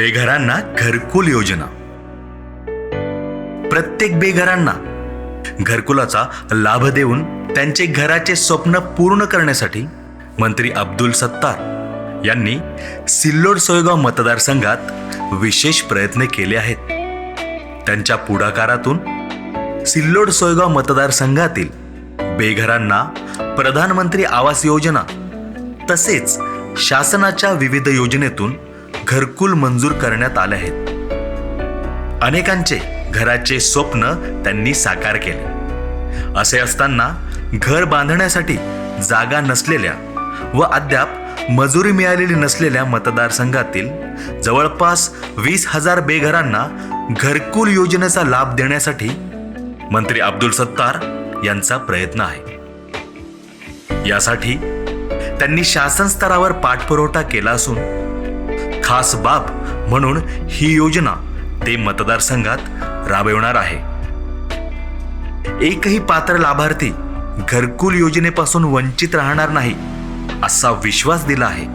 बेघरांना घरकुल योजना. प्रत्येक बेघरांना घरकुलाचा लाभ देऊन त्यांचे घराचे स्वप्न पूर्ण करण्यासाठी मंत्री अब्दुल सत्तार यांनी सिल्लोड सोयगाव मतदारसंघात विशेष प्रयत्न केले आहेत. त्यांच्या पुढाकारातून सिल्लोड सोयगाव मतदारसंघातील बेघरांना प्रधानमंत्री आवास योजना तसेच शासनाच्या विविध योजनेतून घरकुल मंजूर करण्यात आले आहेत. अनेकांचे घराचे स्वप्न त्यांनी साकार केले. असे असताना घर बांधण्यासाठी जागा नसलेल्या व अद्याप मजुरी मिळालेली नसलेल्या मतदारसंघातील जवळपास वीस हजार बेघरांना घरकुल योजनेचा लाभ देण्यासाठी मंत्री अब्दुल सत्तार यांचा प्रयत्न आहे. यासाठी त्यांनी शासन स्तरावर पाठपुरवठा केला असून खास बाब म्हणून ही योजना ते मतदारसंघात राबविणार आहे. एकही पात्र लाभार्थी घरकुल योजनेपासून वंचित राहणार नाही असा विश्वास दिला आहे.